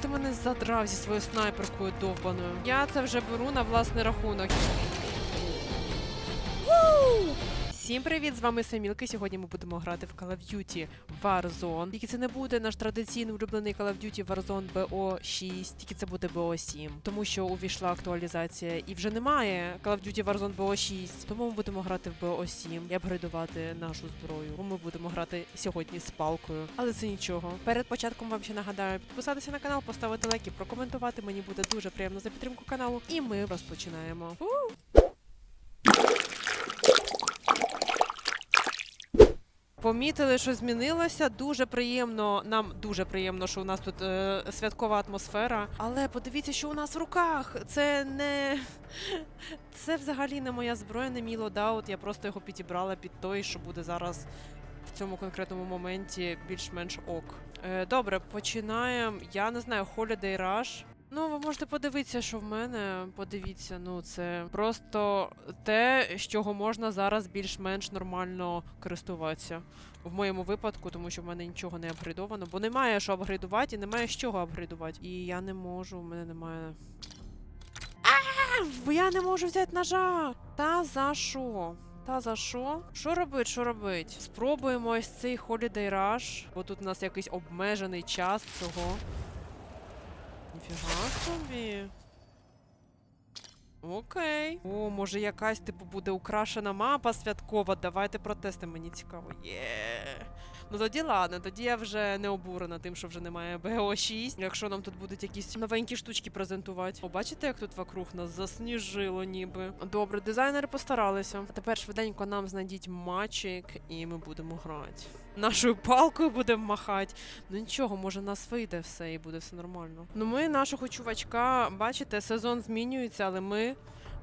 ти мене задрав зі своєю снайперкою довбаною. Я це вже беру на власний рахунок. Всім привіт! З вами Самілка. Сьогодні ми будемо грати в Call of Duty Warzone. Тільки це не буде наш традиційний улюблений Call of Duty Warzone BO6, тільки це буде BO7. Тому що увійшла актуалізація і вже немає Call of Duty Warzone BO6. Тому ми будемо грати в BO7 і апгрейдувати нашу зброю. Ми будемо грати сьогодні з палкою. Але це нічого. Перед початком вам ще нагадаю підписатися на канал, поставити лайк і прокоментувати. Мені буде дуже приємно за підтримку каналу. І ми розпочинаємо. Помітили, що змінилося. Дуже приємно. Нам дуже приємно, що у нас тут е, святкова атмосфера. Але подивіться, що у нас в руках. Це не це взагалі не моя зброя, не мій лодаут. Я просто його підібрала під той, що буде зараз в цьому конкретному моменті більш-менш ок. Е, добре, починаємо. Я не знаю, Holiday Rush. Ну, ви можете подивитися, що в мене. Подивіться, ну це просто те, з чого можна зараз більш-менш нормально користуватися. В моєму випадку, тому що в мене нічого не апгрейдовано, бо немає що апгрейдувати і немає з чого апгрейдувати. І я не можу, в мене немає. А, я не можу взяти ножа. Та за що? Та за що? Що робить, що робить? Спробуємо ось цей Holiday Rush, бо тут у нас якийсь обмежений час цього. Ніфіга собі. Окей. О, може якась типу буде украшена мапа святкова. Давайте протести, мені цікаво. Є. Ну тоді ладно, тоді я вже не обурена тим, що вже немає БО6. Якщо нам тут будуть якісь новенькі штучки презентувати. О, бачите, як тут вокруг нас засніжило ніби. Добре, дизайнери постаралися. А тепер швиденько нам знайдіть матчик, і ми будемо грати. Нашою палкою будемо махати. Ну нічого, може нас вийде все і буде все нормально. Ну ми нашого чувачка, бачите, сезон змінюється, але ми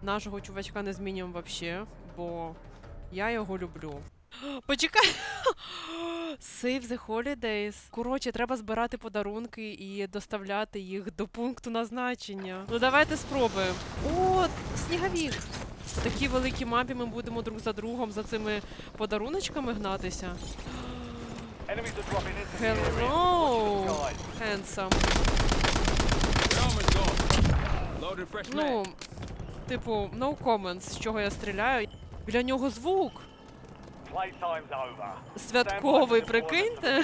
нашого чувачка не змінюємо вообще, бо я його люблю. Почекай! Save the holidays. Коротше, треба збирати подарунки і доставляти їх до пункту назначення. Ну давайте спробуємо. О, сніговік! В такій великій мапі ми будемо друг за другом за цими подаруночками гнатися. Hello, handsome. Ну, типу, no comments, з чого я стріляю. Біля нього звук. Святковий, прикиньте.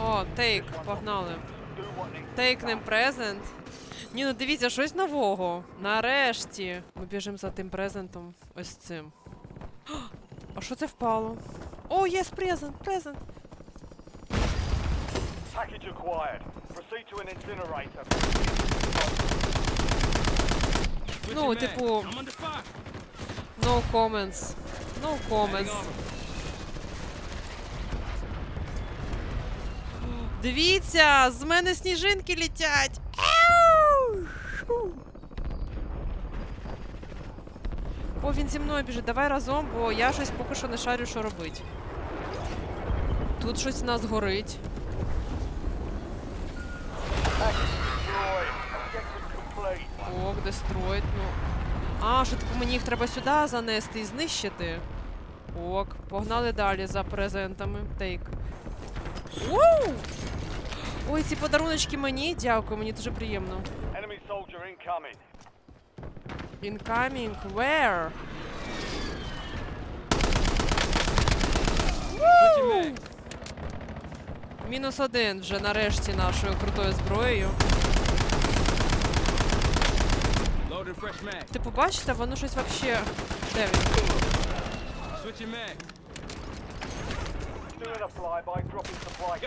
О, тейк, погнали. Тейкнем done. презент. Ні, ну дивіться, щось нового. Нарешті. Ми біжимо за тим презентом. Ось цим. А що це впало? О, є презент, презент. Ну, типу-. No comments. No comments. Hang on. Дивіться, з мене сніжинки літять. О, він зі мною біжить. Давай разом, бо я щось поки що не шарю, що робити. Тут щось в нас горить. Ок, дестроїд, ну. А, що типу мені їх треба сюди занести і знищити. Ок, погнали далі за презентами. Тейк. Уу! Ой, ці подаруночки мені. Дякую, мені дуже приємно. Enemy soldier incoming. Incoming, where? Мінус один вже нарешті нашою крутою зброєю. Mag. Типу, воно щось вообще. Де він?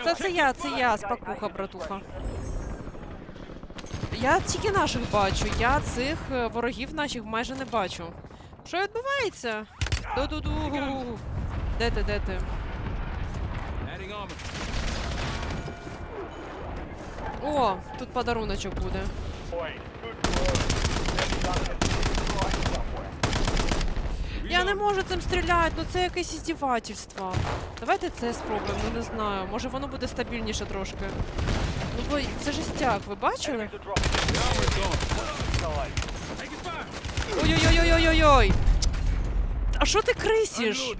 Це це я, це я, спакуха, братуха. Я тільки наших бачу, я цих е, ворогів наших майже не бачу. Що відбувається? Ду-ду-ду. Де ти, де ти? О, тут подаруночок буде. Я не можу цим стріляти, ну це якесь іздівательство. Давайте це спробуємо, ну не знаю. Може воно буде стабільніше трошки. Ну бо це жестяк, ви бачили? Ой-ой-ой-ой-ой-ой! А що ти крисиш?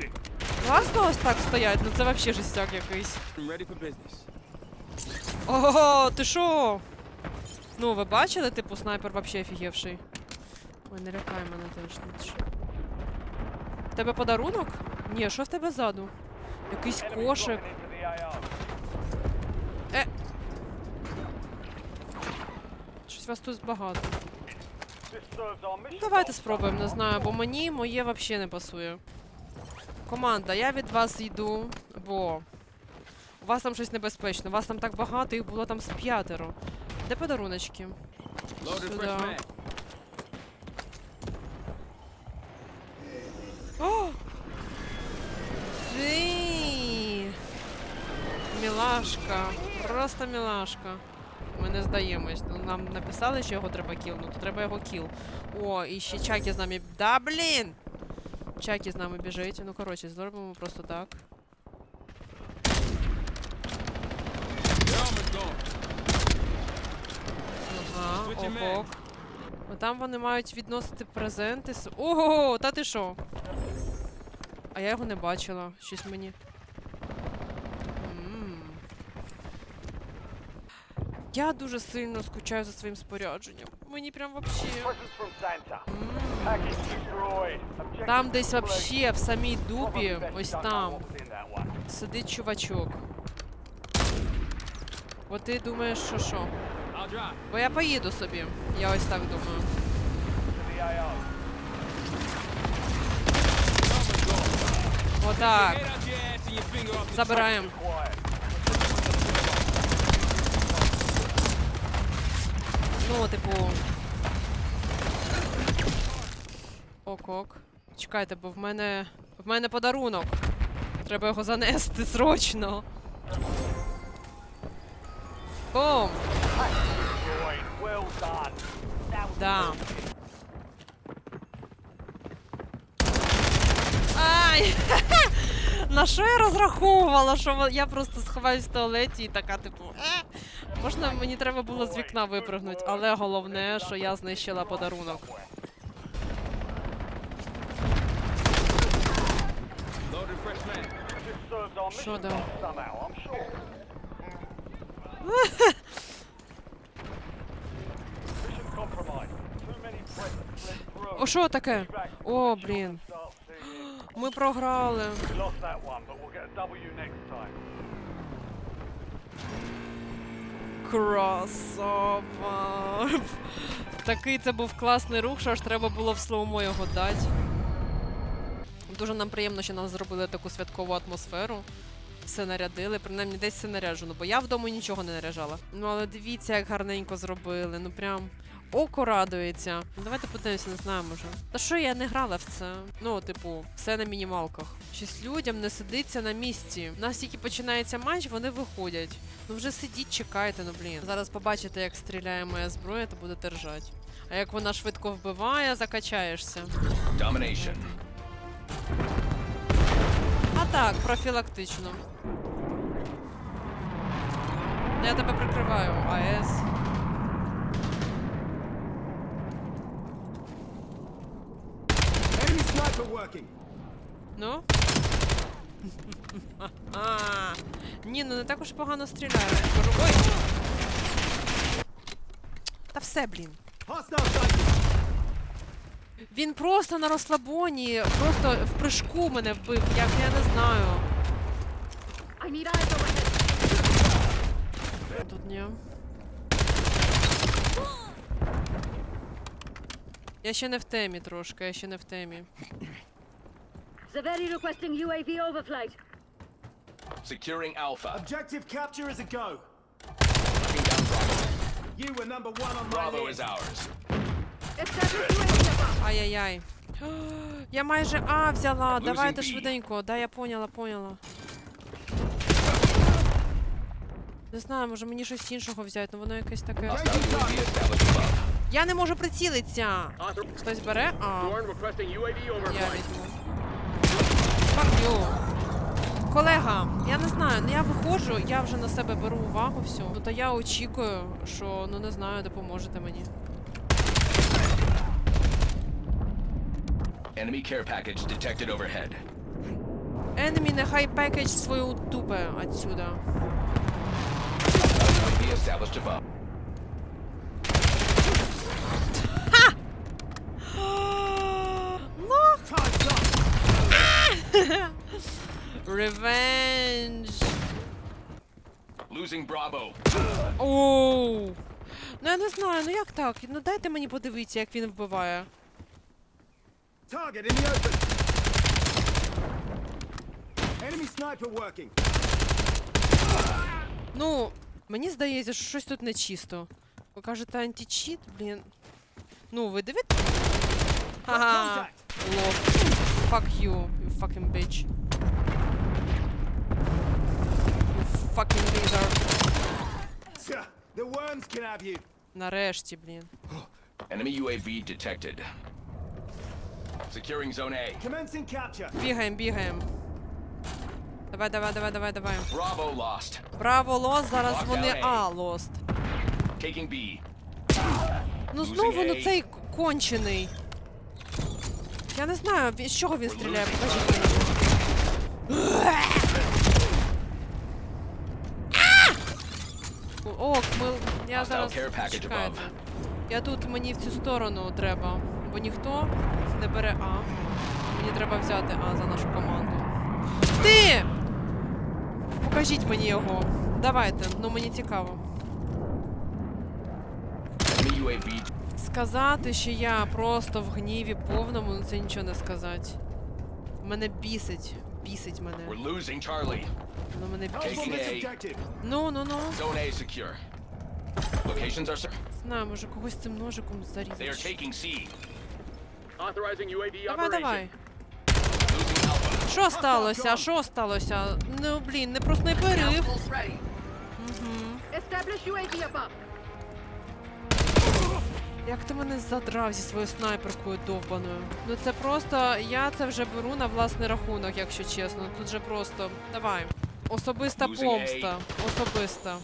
Класно ось так стоять, ну це вообще жестяк якийсь. Ого, ти що? Ну, ви бачили, типу, снайпер вообще офігевший. Ой, не лякай мене точно. Тебе подарунок? Ні, що в тебе ззаду? Якийсь кошик. Е. Щось вас тут багато. Ну, давайте спробуємо, не знаю, бо мені моє вообще не пасує. Команда, я від вас йду, бо у вас там щось небезпечне. У вас там так багато, їх було там з п'ятеро. Де подаруночки? Loaded fresh Сюда. mag. О! Ти! Мілашка, просто мілашка. Ми не здаємось. Ну, нам написали, що його треба кіл, ну то треба його кіл. О, і ще Чакі з нами. Да блін! Чакі з нами біжить. Ну коротше, зробимо просто так. Ага, Switching ок, mags. ок. Ну там вони мають відносити презенти. Ого, та ти що? А я його не бачила. Щось мені. Я дуже сильно скучаю за своїм спорядженням. Мені прям вообще. Presents from Santa. М. Package destroyed. Objective Там десь complete. вообще в самій дупі, Probably best ось you don't know там, what was in that one. сидить чувачок. От ти думаєш, що що? I'll drive. Бо я поїду собі. Я ось так думаю. To the AR. The armor's gone. Отак. Head Ну, типу. Ок-ок. Чекайте, бо в мене. В мене подарунок. Треба його занести срочно. Бум! Да. Ай! На що я розраховувала? Що я просто сховаюсь в туалеті і така, типу. «Е, Можна мені треба було з вікна випрыгнути, але головне, що я знищила подарунок. Що дав? О, що таке? О, блін. Ми програли. Красава. Такий це був класний рух, що аж треба було в слоумо його дати. Дуже нам приємно, що нам зробили таку святкову атмосферу. Все нарядили, принаймні десь все наряджено, бо я вдома нічого не наряжала. Ну але дивіться, як гарненько зробили. Ну прям око радується. Ну, давайте подивимося, не знаю, може. Та що я не грала в це? Ну, типу, все на мінімалках. Щось людям не сидиться на місці. У нас тільки починається матч, вони виходять. Ну вже сидіть, чекайте, ну блін. Зараз побачите, як стріляє моя зброя, то будете ржати. А як вона швидко вбиває, закачаєшся. Domination. А так, профілактично. Я тебе прикриваю, АЕС. Enemy sniper working. Ну? А, Ні, ну не так уж погано стріляю. Ой! Та все, блін. Він просто на розслабоні, просто в прыжку мене вбив, як я не знаю. Тут ні. Я ще не в темі трошки, я ще не в темі. Zaveri requesting UAV overflight. Securing Alpha. Objective capture is a go. Locking down Bravo. You were number one on my Bravo list. is ours. Establish UAV above. Ай-яй-яй. Я майже А взяла. Давайте B. швиденько. Да, я поняла, поняла. Не знаю, може мені щось іншого взяти, ну воно якесь таке. Hostile UAV established above. Я не можу прицілитися. Хтось бере? А, я візьму. Колега, я не знаю, ну я виходжу, я вже на себе беру увагу всю. Ну та я очікую, що ну не знаю, допоможете мені. Enemy care package detected overhead. Enemy нехай пекедж свою тупе отсюда. UAV established above. Revenge. Losing Bravo. Оу. Ну я не знаю, ну як так? Ну дайте мені подивитися, як він вбиває. Target in the open. Enemy sniper working. Ну, мені здається, що щось тут нечисто. Ви кажете античіт, блін. Ну, ви дивите? Ага. Лох. Fuck you, you fucking bitch. You fucking lizard. Tja, The worms can have you. Нарешті, блін. Enemy UAV detected. Securing Zone A. Commencing capture. Бігаємо, бігаємо. Давай, давай, давай, давай, давай. Bravo lost. Браво, лост, зараз Lockdown вони A. А, лост. Taking B. Ну знову ну цей кончений. Я не знаю, з чого він стріляє, покажіть мені. Ок, ми... Я зараз... above. Я тут, мені в цю сторону треба, бо ніхто не бере А. Мені треба взяти А за нашу команду. Ти! Покажіть мені його. Давайте, ну мені цікаво. Сказати, що я просто в гніві повному, ну це нічого не сказати. Мене бісить. Бісить мене. Ну мене бісить. Ну, ну, ну. Zone A secure. Locations are sir. Знаю, може когось цим ножиком They are зарізати. taking C. Давай, давай. Losing Alpha. Що сталося? Що сталося? Ну, блін, не проснайперив. Establish UAV above. Як ти мене задрав зі своєю снайперкою довбаною? Ну це просто. Я це вже беру на власний рахунок, якщо чесно. Тут же просто. Давай. Особиста помста. Особиста.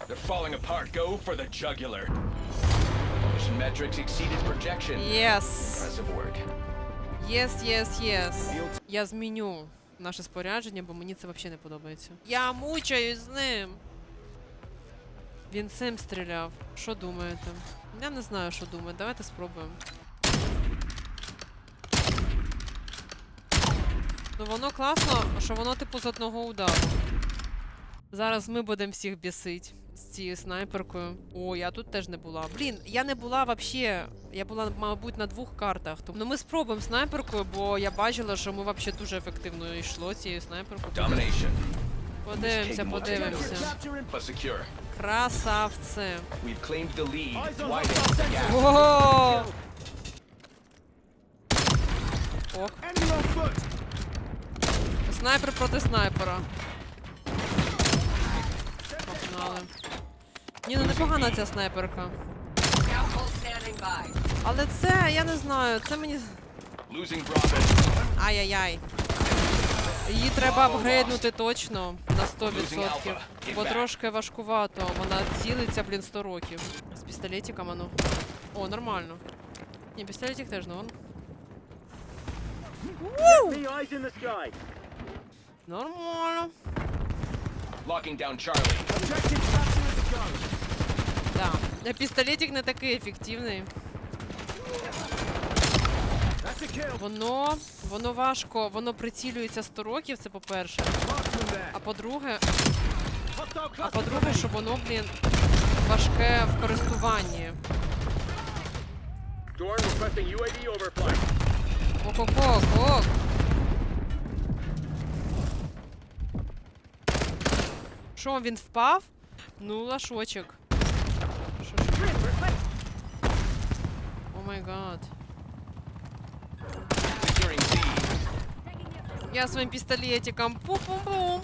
Yes. Yes, yes, yes. Я зміню наше спорядження, бо мені це взагалі не подобається. Я мучаюсь з ним. Він цим стріляв. Що думаєте? Я не знаю, що думає. Давайте спробуємо. Ну воно класно, що воно типу з одного удару. Зараз ми будемо всіх бісить з цією снайперкою. О, я тут теж не була. Блін, я не була вообще. Я була, мабуть, на двох картах. Ну, ми спробуємо снайперкою, бо я бачила, що ми вообще дуже ефективно йшло цією снайперкою. Подивимося, подивимося. Gap. Ого! Ок, снайпер проти снайпера. Погнали. Ні, ну непогана ця снайперка. Але це, я не знаю, це мені. Ай-яй-яй. Її треба апгрейднути точно на 100%. Бо трошки важкувато. Вона цілиться, блін, 100 років. З пістолетиком, ну. О, нормально. Ні, пістолетик теж норм. Sky. Нормально. Locking down Charlie. Objective capture is go. Да. Пістолетик не такий ефективний. That's a kill. Воно, воно важко, воно прицілюється 100 років, це по-перше. Marksman А по-друге, Hostile а cluster по-друге, що воно, блін, важке в користуванні. Dorn requesting UAV overflight. Ок-ок-ок, ок. Що, він впав? Ну, лашочок. О май гад. Я своїм пістолетиком. Пум-пум-пум.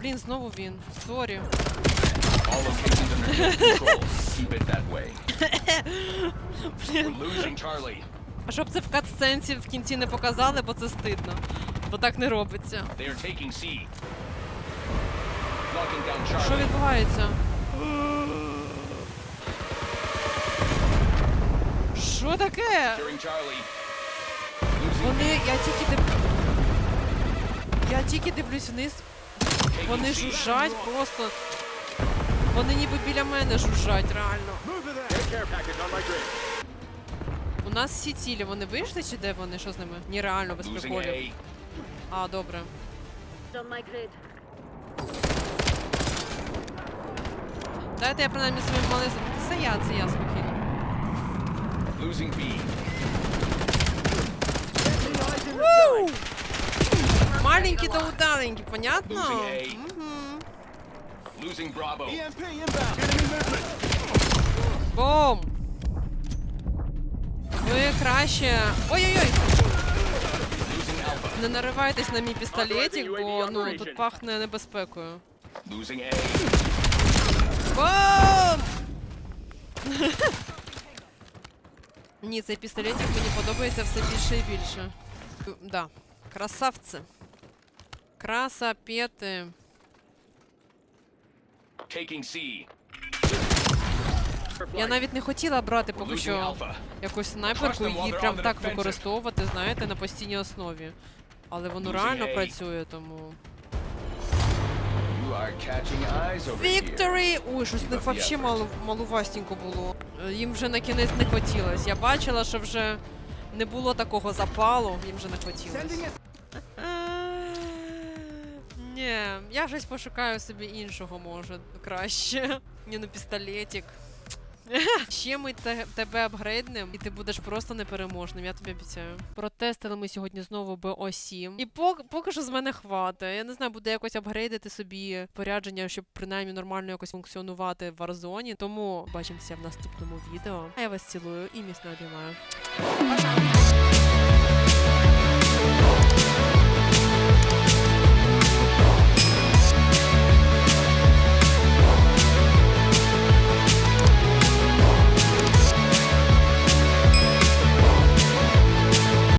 Блін, знову він. Сорі. Charlie. А щоб це в катсценсі в кінці не показали, бо це стидно. Бо так не робиться. Що відбувається? Що таке? Вони. Я тільки див... Я тільки дивлюсь вниз. Вони жужжать просто. Вони ніби біля мене жужжать, реально. У нас всі цілі, вони вийшли чи де вони? Що з ними? Ні, реально, без приколів. А, добре. Дайте я принаймні своїм малим... Це я, це я спокійно. Losing B. Ву! Маленькі та удаленькі, понятно? Losing A. Мгм. Losing Bravo. EMP inbound. Enemy movement. Бом! Ви краще. Ой-ой-ой! Не наривайтесь на мій пістолетик, бо ну тут пахне небезпекою. Бом! Ні, цей пістолетик мені подобається все більше і більше. Да. Красавці. Красапети. Taking C. Я навіть не хотіла брати поки що якусь снайперку і they're прям так використовувати, знаєте, на постійній основі. Але воно реально працює, тому. Victory! Ой, щось вообще effort. малу, малувастенько було. Їм вже на кінець не хотілося. Я бачила, що вже не було такого запалу, їм вже не хотілося. Ні, я щось пошукаю собі іншого, може, краще. Ні, ну пістолетик. Ще ми те- тебе апгрейднем, і ти будеш просто непереможним, я тобі обіцяю. Протестили ми сьогодні знову БО7. І поки, поки що з мене хватає. Я не знаю, буде якось апгрейдити собі порядження, щоб принаймні нормально якось функціонувати в Варзоні. Тому бачимося в наступному відео. А я вас цілую і міцно обіймаю.